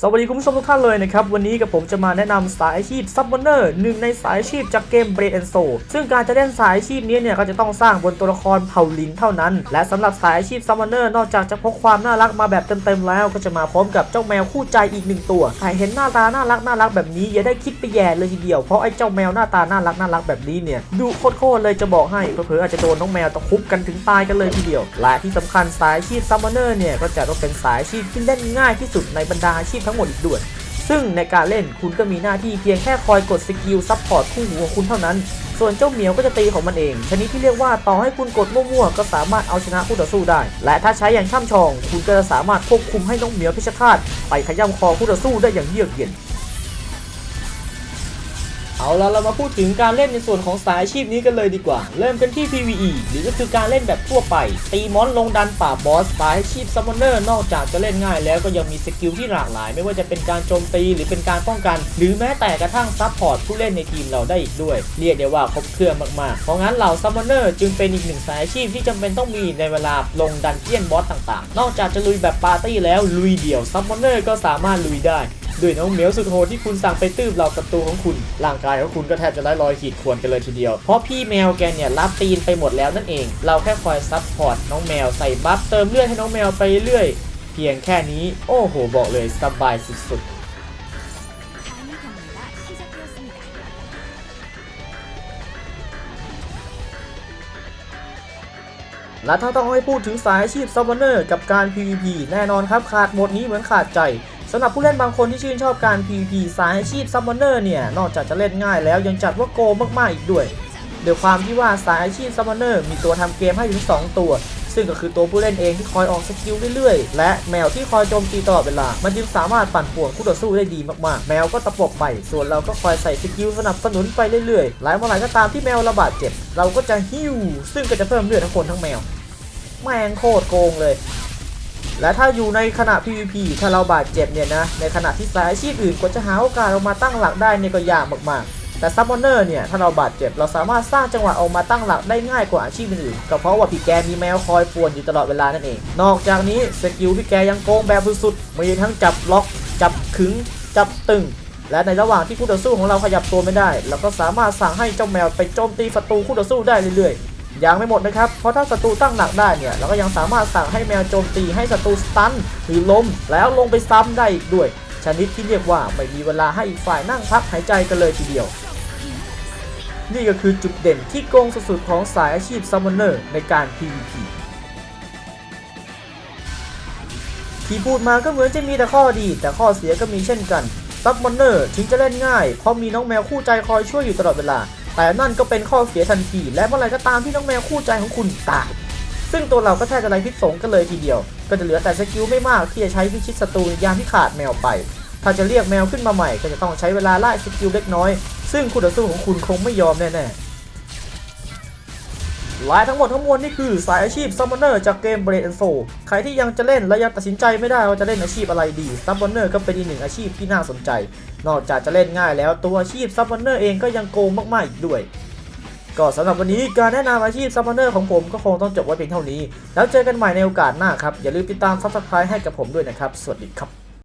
สวัสดีคุณผู้ชมทุกท่านเลยนะครับ วันนี้กับผมจะมาแนะนำสายอาชีพซับมอนเนอร์หนึ่งในสายอาชีพจากเกม b r a d and Soul ซึ่งการจะเล่นสายอาชีพนี้เนี่ยก็จะต้องสร้างบนตัวละครเผ่าลินเท่านั้น และสำหรับสายอาชีพซับมอนเนอร์นอกจากจะพกความน่ารักมาแบบเต็มๆแล้ว ก็จะมาพร้อมกับเจ้าแมวคู่ใจอีกหนึ่งตัวใครเห็นหน้าตาน่ารักน่ารักแบบนี้อย่าได้คิดไปแย่เลยทีเดียวเพราะไอ้เจ้าแมวหน้าตาน่ารักน่ารักแบบนี้เนี่ยดูโคตรเลยจะบอกให้เผลอๆอาจจะโดนน้องแมวตะคุบกันถึงตายกันเลยทีเดียวและที่สำคัญสายอาชีพซับมอนเนอร์เนี่ยก็จะต้องเป็นสายอาชีพที่เล่นง่ายที่สุดในบรรดาอาชีพทั้งหมดอีกด้วยซึ่งในการเล่นคุณก็มีหน้าที่เพียงแค่คอยกดสกิลซับพอร์ตคู่หูของคุณเท่านั้น ส่วนเจ้าเหมียวก็จะตีของมันเอง ชนิดที่เรียกว่าต่อให้คุณกดมั่วๆก็สามารถเอาชนะคู่ต่อสู้ได้ และถ้าใช้อย่างช่ำชอง คุณก็จะสามารถควบคุมให้น้องเหมียวพิชฆาตไปขย้ำคอคู่ต่อสู้ได้อย่างเยือกเย็น เอาละเรามาพูดถึงการเล่นในส่วนของสายอาชีพนี้กันเลยดีกว่า เริ่มกันที่ PVE หรือก็คือการเล่นแบบทั่วไป ตีมอนลงดันป่าบอสสายอาชีพซัมมอนเนอร์นอกจากจะเล่นง่ายแล้วก็ยังมีสกิลที่หลากหลาย ไม่ว่าจะเป็นการโจมตีหรือเป็นการป้องกัน หรือแม้แต่กระทั่งซับพอร์ตผู้เล่นในทีมเราได้อีกด้วย เรียกได้ว่าครบเครื่องมากๆ เพราะงั้นเหล่าซัมมอนเนอร์จึงเป็นอีกหนึ่งสายอาชีพที่จำเป็นต้องมีในเวลาลงดันเจียนบอสต่างๆ นอกจากจะลุยแบบปาร์ตี้แล้วลุยเดี่ยวซัมมอนเนอร์ก็สามารถลุยได้ ด้วยน้องเหมียวสุดโหดที่คุณสั่งไปตื้บเหล่าศัตรูของคุณ ร่างกายของคุณก็แทบจะไร้รอยขีดข่วนกันเลยทีเดียว เพราะพี่แมวแกเนี่ยรับตีนไปหมดแล้วนั่นเอง เราแค่คอยซับพอร์ตน้องแมวใส่บัฟเติมเลือดให้น้องแมวไปเรื่อย เพียงแค่นี้ โอ้โห บอกเลยสบายสุดๆและถ้าต้องให้พูดถึงสายอาชีพซับวันเนอร์กับการ PVP แน่นอนครับขาดหมดนี้เหมือนขาดใจ สำหรับผู้เล่นบางคนที่ชื่นชอบการ PVP สายอาชีพซับเนอร์เนี่ย นอกจากจะเล่นง่ายแล้วยังจัดว่าโกงมากๆอีกด้วยโดยความที่ว่าสายอาชีพซับเนอร์มีตัวทำเกมให้ถึง 2 ตัว ซึ่งก็คือตัวผู้เล่นเองที่คอยออกสกิลเรื่อยๆ และแมวที่คอยโจมตีตลอดเวลา มันจึงสามารถปั่นป่วนคู่ต่อสู้ได้ดีมากๆ แมวก็ตะปบไป ส่วนเราก็คอยใส่สกิลสนับสนุนไปเรื่อยๆ หลายเมื่อไหร่ก็ตามที่แมวระบาดเจ็บ เราก็จะฮิวซึ่งก็จะเพิ่มเลือดทั้งคนทั้งแมว แม่งโคตรโกงเลย และถ้าอยู่ในขณะ PVP ถ้าเราบาดเจ็บเนี่ยนะ ในขณะที่สายอาชีพอื่นกว่าจะหาโอกาสออกมาตั้งหลักได้เนี่ยก็ยากมากๆ แต่ซับมอนเนอร์เนี่ย ถ้าเราบาดเจ็บเราสามารถสร้างจังหวะออกมาตั้งหลักได้ง่ายกว่าอาชีพอื่นก็เพราะว่าพี่แกมีแมวคอยป่วนอยู่ตลอดเวลานั่นเอง นอกจากนี้สกิลพี่แกยังโกงแบบสุดๆ มีทั้งจับล็อก จับขึง จับตึง และในระหว่างที่คู่ต่อสู้ของเราขยับตัวไม่ได้เราก็สามารถสั่งให้เจ้าแมวไปโจมตีศัตรูคู่ต่อสู้ได้เรื่อยๆ ยังไม่หมดนะครับ เพราะถ้าศัตรูตั้งหลักได้เนี่ยเราก็ยังสามารถสั่งให้แมวโจมตีให้ศัตรูสตันหรือล้มแล้วลงไปซ้ำได้อีกด้วย ชนิดที่เรียกว่าไม่มีเวลาให้อีกฝ่ายนั่งพักหายใจกันเลยทีเดียว นี่ก็คือจุดเด่นที่โกงสุดๆของสายอาชีพซัมมอนเนอร์ในการ PVP ที่พูดมาก็เหมือนจะมีแต่ข้อดี แต่ข้อเสียก็มีเช่นกันซับมอนเนอร์ถึงจะเล่นง่ายเพราะมีน้องแมวคู่ใจคอยช่วยอยู่ตลอดเวลา แต่นั่นก็เป็นข้อเสียทันทีและเมื่อไรก็ตามที่น้องแมวคู่ใจของคุณตาย ซึ่งตัวเราก็แทบจะไรพิษสงกันเลยทีเดียว ก็จะเหลือแต่สกิลไม่มากที่จะใช้พิชิตศัตรูยามที่ขาดแมวไป ถ้าจะเรียกแมวขึ้นมาใหม่ก็จะต้องใช้เวลาไล่สกิลเล็กน้อย ซึ่งคู่ต่อสู้ของคุณคงไม่ยอมแน่ๆ ลายทั้งหมดทั้งมวลนี่คือสายอาชีพซัมมอนเนอร์จากเกม b r a d and Soul ใครที่ยังจะเล่นและยังตัดสินใจไม่ได้ว่าจะเล่นอาชีพอะไรดีซัมมอนเนอร์ก็เป็นอีกหนึ่งอาชีพที่น่าสนใจ นอกจากจะเล่นง่ายแล้วตัวอาชีพซัมมอนเนอร์เองก็ยังโกงมากๆอีกด้วยก็สำหรับวันนี้การแนะนำอาชีพซัมมอนเนอร์ของผมก็คงต้องจบไว้เพียงเท่านี้ แล้วเจอกันใหม่ในโอกาสหน้าครับ อย่าลืมติดตามซับสไครต์ให้กับผมด้วยนะครับ สวัสดีครับ